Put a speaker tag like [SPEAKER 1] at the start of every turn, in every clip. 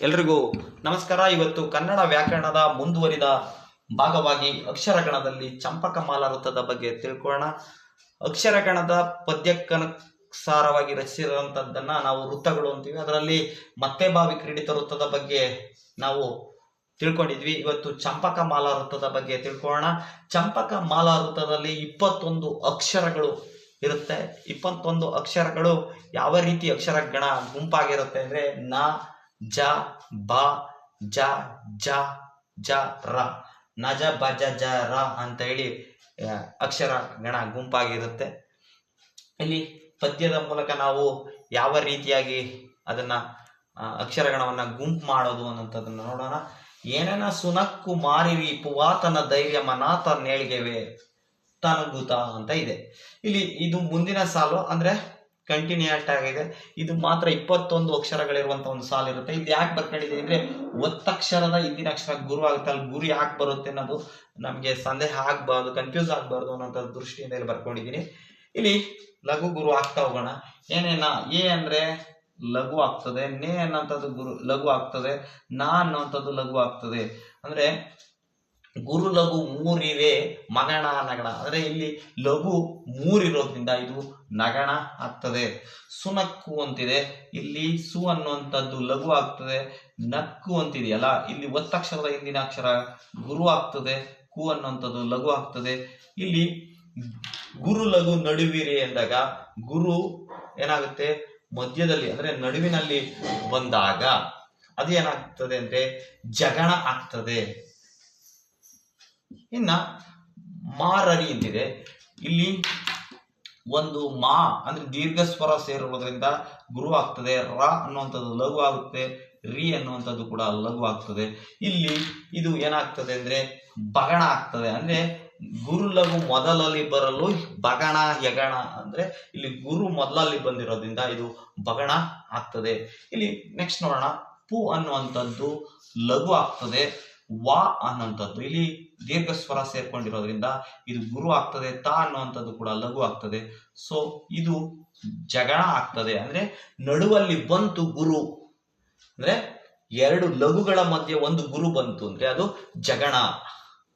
[SPEAKER 1] ಎಲ್ರಿಗೂ ನಮಸ್ಕಾರ. ಇವತ್ತು ಕನ್ನಡ ವ್ಯಾಕರಣದ ಮುಂದುವರಿದ ಭಾಗವಾಗಿ ಅಕ್ಷರಗಣದಲ್ಲಿ ಚಂಪಕಮಾಲ ವೃತ್ತದ ಬಗ್ಗೆ ತಿಳ್ಕೊಳ್ಳೋಣ. ಅಕ್ಷರಗಣದ ಪದ್ಯಕ್ಕನುಸಾರವಾಗಿ ರಚಿಸಿರುವಂಥದ್ದನ್ನ ನಾವು ವೃತ್ತಗಳು ಅಂತೀವಿ. ಅದರಲ್ಲಿ ಮತ್ತೆ ಬಾವಿ ಕ್ರೀಡಿತ ವೃತ್ತದ ಬಗ್ಗೆ ನಾವು ತಿಳ್ಕೊಂಡಿದ್ವಿ. ಇವತ್ತು ಚಂಪಕ ಮಾಲಾ ವೃತ್ತದ ಬಗ್ಗೆ ತಿಳ್ಕೊಳ್ಳೋಣ. ಚಂಪಕ ಮಾಲಾ ವೃತ್ತದಲ್ಲಿ ಇಪ್ಪತ್ತೊಂದು ಅಕ್ಷರಗಳು ಇರುತ್ತೆ. ಇಪ್ಪತ್ತೊಂದು ಅಕ್ಷರಗಳು ಯಾವ ರೀತಿ ಅಕ್ಷರ ಗಣ ಗುಂಪಾಗಿರುತ್ತೆ ಅಂದ್ರೆ ನ ಜ, ಬ, ಜ ಜ ಜ, ರ. ನಜ ಬ, ಜ ಜ, ರ ಅಂತ ಹೇಳಿ ಅಕ್ಷರ ಗಣ ಗುಂಪಾಗಿರುತ್ತೆ. ಇಲ್ಲಿ ಪದ್ಯದ ಮೂಲಕ ನಾವು ಯಾವ ರೀತಿಯಾಗಿ ಅದನ್ನ ಅಕ್ಷರ ಅಕ್ಷರಗಣವನ್ನ ಗುಂಪು ಮಾಡೋದು ಅನ್ನೋಂಥದ್ದನ್ನ ನೋಡೋಣ. ಏನೇನ ಸುನಕ್ಕು ಮಾರಿವಿ ಪುವಾತನ ಧೈರ್ಯ ಮನಾತ ನೇಳ್ಗೆವೆ, ತನಗುತ ಅಂತ ಇದೆ. ಇಲ್ಲಿ ಇದು ಮುಂದಿನ ಸಾಲು ಅಂದ್ರೆ ಕಂಟಿನ್ಯೂಟ್ ಆಗಿದೆ. ಇದು ಮಾತ್ರ ಇಪ್ಪತ್ತೊಂದು ಅಕ್ಷರಗಳಿರುವಂತ ಒಂದು ಸಾಲು ಇರುತ್ತೆ. ಇದು ಯಾಕೆ ಬರ್ಕೊಂಡಿದೆ ಅಂದ್ರೆ ಒತ್ತಕ್ಷರದ ಹಿಂದಿನ ಅಕ್ಷರ ಗುರು ಆಗುತ್ತೆ ಅಲ್ಲಿ ಗುರು ಯಾಕೆ ಬರುತ್ತೆ ಅನ್ನೋದು ನಮಗೆ ಸಂದೇಹ ಆಗ್ಬಾರ್ದು ಕನ್ಫ್ಯೂಸ್ ಆಗ್ಬಾರ್ದು ಅನ್ನೋಂಥ ದೃಷ್ಟಿಯಿಂದ ಇಲ್ಲಿ ಬರ್ಕೊಂಡಿದ್ದೀನಿ. ಇಲ್ಲಿ ಲಘು ಗುರು ಆಗ್ತಾ ಹೋಗೋಣ. ಏನೇನ? ಎ ಅಂದ್ರೆ ಲಘು ಆಗ್ತದೆ, ನೇ ಅನ್ನೋಂಥದ್ದು ಗುರು ಲಘು ಆಗ್ತದೆ, ನಾ ಅನ್ನೋಂಥದ್ದು ಲಘು ಆಗ್ತದೆ. ಅಂದ್ರೆ ಗುರು ಲಘು ಮೂರಿವೆ ಮಗಣ ನಗಣ. ಅಂದ್ರೆ ಇಲ್ಲಿ ಲಘು ಮೂರಿರೋದ್ರಿಂದ ಇದು ನಗಣ ಆಗ್ತದೆ. ಸುನಕ್ಕು ಅಂತಿದೆ. ಇಲ್ಲಿ ಸು ಅನ್ನುವಂಥದ್ದು ಲಘು ಆಗ್ತದೆ. ನಕ್ಕು ಅಂತಿದೆಯಲ್ಲ ಇಲ್ಲಿ ಒತ್ತಕ್ಷರದ ಹಿಂದಿನ ಅಕ್ಷರ ಗುರು ಆಗ್ತದೆ. ಕು ಅನ್ನುವಂಥದ್ದು ಲಘು ಆಗ್ತದೆ. ಇಲ್ಲಿ ಗುರು ಲಘು ನಡುವಿರಿ ಎಂದಾಗ ಗುರು ಏನಾಗುತ್ತೆ? ಮಧ್ಯದಲ್ಲಿ, ಅಂದ್ರೆ ನಡುವಿನಲ್ಲಿ ಬಂದಾಗ ಅದು ಏನಾಗ್ತದೆ ಅಂದ್ರೆ ಜಗಣ ಆಗ್ತದೆ. ಇನ್ನ ಮಾರರಿ ಅಂತಿದೆ ಇಲ್ಲಿ ಒಂದು ಮಾ ಅಂದ್ರೆ ದೀರ್ಘ ಸ್ವರ ಸೇರುವುದರಿಂದ ಗುರು ಆಗ್ತದೆ, ರ ಅನ್ನುವಂಥದ್ದು ಲಘು ಆಗುತ್ತೆ, ರಿ ಅನ್ನುವಂಥದ್ದು ಕೂಡ ಲಘು ಆಗ್ತದೆ. ಇಲ್ಲಿ ಇದು ಏನಾಗ್ತದೆ ಅಂದ್ರೆ ಬಗಣ ಆಗ್ತದೆ. ಅಂದ್ರೆ ಗುರು ಲಘು ಮೊದಲಲ್ಲಿ ಬರಲು ಬಗಣ, ಯಗಣ ಅಂದ್ರೆ ಇಲ್ಲಿ ಗುರು ಮೊದಲಲ್ಲಿ ಬಂದಿರೋದ್ರಿಂದ ಇದು ಬಗಣ ಆಗ್ತದೆ. ಇಲ್ಲಿ ನೆಕ್ಸ್ಟ್ ನೋಡೋಣ. ಪು ಅನ್ನುವಂಥದ್ದು ಲಘು ಆಗ್ತದೆ. ವಾ ಅನ್ನುವಂಥದ್ದು. ಇಲ್ಲಿ ದೀರ್ಘ ಸ್ವರ ಸೇರ್ಕೊಂಡಿರೋದ್ರಿಂದ ಇದು ಗುರು ಆಗ್ತದೆ, ತಾ ಅನ್ನುವಂಥದ್ದು ಕೂಡ ಲಘು ಆಗ್ತದೆ. ಸೊ ಇದು ಜಗಣ ಆಗ್ತದೆ. ಅಂದ್ರೆ ನಡುವಲ್ಲಿ ಬಂತು ಗುರು. ಅಂದ್ರೆ ಎರಡು ಲಘುಗಳ ಮಧ್ಯೆ ಒಂದು ಗುರು ಬಂತು ಅಂದ್ರೆ ಅದು ಜಗಣ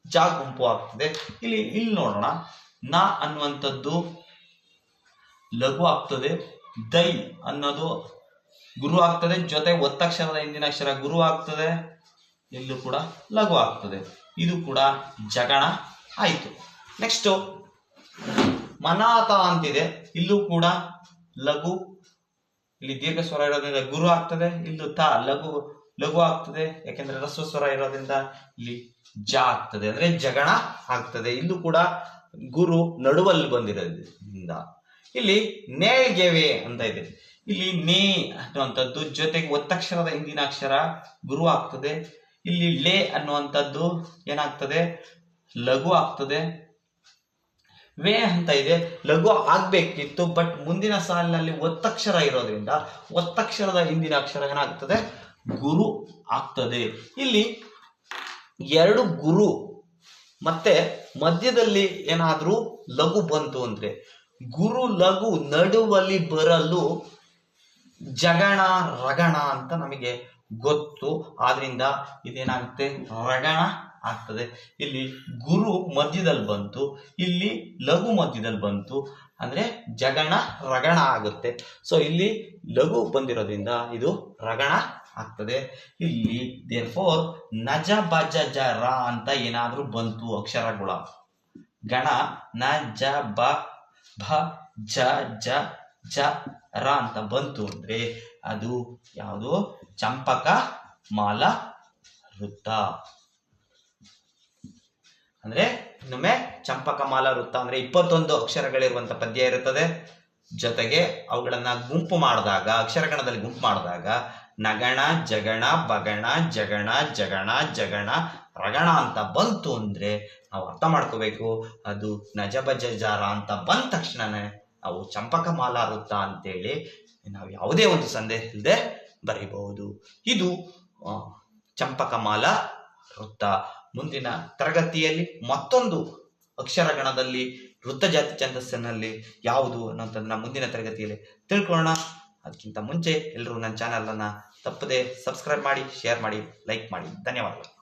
[SPEAKER 1] ಜ ಗುಂಪು ಆಗ್ತದೆ. ಇಲ್ಲಿ ಇಲ್ಲಿ ನೋಡೋಣ. ನ ಅನ್ನುವಂಥದ್ದು ಲಘು ಆಗ್ತದೆ. ದೈ ಅನ್ನೋದು ಗುರು ಆಗ್ತದೆ. ಜೊತೆ ಒತ್ತಕ್ಷರದ ಹಿಂದಿನ ಅಕ್ಷರ ಗುರು ಆಗ್ತದೆ. ಇಲ್ಲೂ ಕೂಡ ಲಘು ಆಗ್ತದೆ. ಇದು ಕೂಡ ಜಗಣ ಆಯಿತು. ನೆಕ್ಸ್ಟ್ ಮನಾತ ಅಂತಿದೆ. ಇಲ್ಲೂ ಕೂಡ ಲಘು, ಇಲ್ಲಿ ದೀರ್ಘ ಸ್ವರ ಇರೋದ್ರಿಂದ ಗುರು ಆಗ್ತದೆ. ಇಲ್ಲೂ ತ ಲಘು ಲಘು ಆಗ್ತದೆ. ಯಾಕೆಂದ್ರೆ ರಸ್ವ ಸ್ವರ ಇರೋದ್ರಿಂದ ಇಲ್ಲಿ ಜ ಆಗ್ತದೆ. ಅಂದ್ರೆ ಜಗಣ ಆಗ್ತದೆ. ಇಲ್ಲೂ ಕೂಡ ಗುರು ನಡುವಲ್ಲಿ ಬಂದಿರೋದ್ರಿಂದ. ಇಲ್ಲಿ ನೇಳ್ಗೆವೆ ಅಂತ ಇದೆ. ಇಲ್ಲಿ ನೇ ಅನ್ನುವಂಥದ್ದು ಜೊತೆಗೆ ಒತ್ತಕ್ಷರದ ಹಿಂದಿನ ಅಕ್ಷರ ಗುರು ಆಗ್ತದೆ. ಇಲ್ಲಿ ಲೇ ಅನ್ನುವಂಥದ್ದು ಏನಾಗ್ತದೆ? ಲಘು ಆಗ್ತದೆ. ವೇ ಅಂತ ಇದೆ. ಲಘು ಆಗ್ಬೇಕಿತ್ತು ಬಟ್ ಮುಂದಿನ ಸಾಲಿನಲ್ಲಿ ಒತ್ತಕ್ಷರ ಇರೋದ್ರಿಂದ ಒತ್ತಕ್ಷರದ ಹಿಂದಿನ ಅಕ್ಷರ ಏನಾಗ್ತದೆ? ಗುರು ಆಗ್ತದೆ. ಇಲ್ಲಿ ಎರಡು ಗುರು, ಮತ್ತೆ ಮಧ್ಯದಲ್ಲಿ ಏನಾದ್ರೂ ಲಘು ಬಂತು ಅಂದ್ರೆ ಗುರು ಲಘು ನಡುವಲ್ಲಿ ಬರಲು ಜಗಣ ರಗಣ ಅಂತ ನಮಗೆ ಗೊತ್ತು. ಆದ್ರಿಂದ ಇದೇನಾಗುತ್ತೆ? ರಗಣ ಆಗ್ತದೆ. ಇಲ್ಲಿ ಗುರು ಮಧ್ಯದಲ್ಲಿ ಬಂತು. ಇಲ್ಲಿ ಲಘು ಮಧ್ಯದಲ್ಲಿ ಬಂತು. ಅಂದ್ರೆ ಜಗಣ, ರಗಣ ಆಗುತ್ತೆ. ಸೊ ಇಲ್ಲಿ ಲಘು ಬಂದಿರೋದ್ರಿಂದ ಇದು ರಗಣ ಆಗ್ತದೆ. ಇಲ್ಲಿ ದೇರ್ ಫೋರ್ ನಜ ಬಜ ಜ ರ ಅಂತ ಏನಾದ್ರೂ ಬಂತು, ಅಕ್ಷರಗಳ. ಗಣ ನ ಜ ಬ, ಭ, ಜ ಜ ಜ, ರ ಅಂತ ಬಂತು ಅಂದ್ರೆ ಅದು ಯಾವುದು? ಚಂಪಕ ಮಾಲ ವೃತ್ತ. ಅಂದ್ರೆ ಇನ್ನೊಮ್ಮೆ ಚಂಪಕ ಮಾಲ ವೃತ್ತ ಅಂದ್ರೆ ಇಪ್ಪತ್ತೊಂದು ಅಕ್ಷರಗಳಿರುವಂತ ಪದ್ಯ ಇರುತ್ತದೆ. ಜೊತೆಗೆ ಅವುಗಳನ್ನ ಗುಂಪು ಮಾಡಿದಾಗ, ಅಕ್ಷರಗಣದಲ್ಲಿ ಗುಂಪು ಮಾಡಿದಾಗ, ನಗಣ, ಜಗಣ, ಬಗಣ, ಜಗಣ ಜಗಣ ಜಗಣ, ರಗಣ ಅಂತ ಬಂತು ಅಂದ್ರೆ ನಾವು ಅರ್ಥ ಮಾಡ್ಕೋಬೇಕು. ಅದು ನಜಬಜಾರ ಅಂತ ಬಂದ ತಕ್ಷಣನೇ ನಾವು ಚಂಪಕ ಮಾಲಾ ವೃತ್ತ ಅಂತೇಳಿ ನಾವು ಯಾವುದೇ ಒಂದು ಸಂದೇಹ ಇಲ್ಲದೆ ಬರೀಬಹುದು. ಇದು ಚಂಪಕಮಾಲಾ ಚಂಪಕ ಮಾಲಾ ವೃತ್ತ. ಮುಂದಿನ ತರಗತಿಯಲ್ಲಿ ಮತ್ತೊಂದು ಅಕ್ಷರಗಣದಲ್ಲಿ ವೃತ್ತ ಜಾತಿ ಛಂದಸ್ಸಿನಲ್ಲಿ ಯಾವುದು ಅನ್ನೋಂಥದ್ದನ್ನ ಮುಂದಿನ ತರಗತಿಯಲ್ಲಿ ತಿಳ್ಕೊಳ್ಳೋಣ. ಅದಕ್ಕಿಂತ ಮುಂಚೆ ಎಲ್ಲರೂ ನನ್ನ ಚಾನಲನ್ನು ತಪ್ಪದೆ ಸಬ್ಸ್ಕ್ರೈಬ್ ಮಾಡಿ ಶೇರ್ ಮಾಡಿ ಲೈಕ್ ಮಾಡಿ. ಧನ್ಯವಾದಗಳು.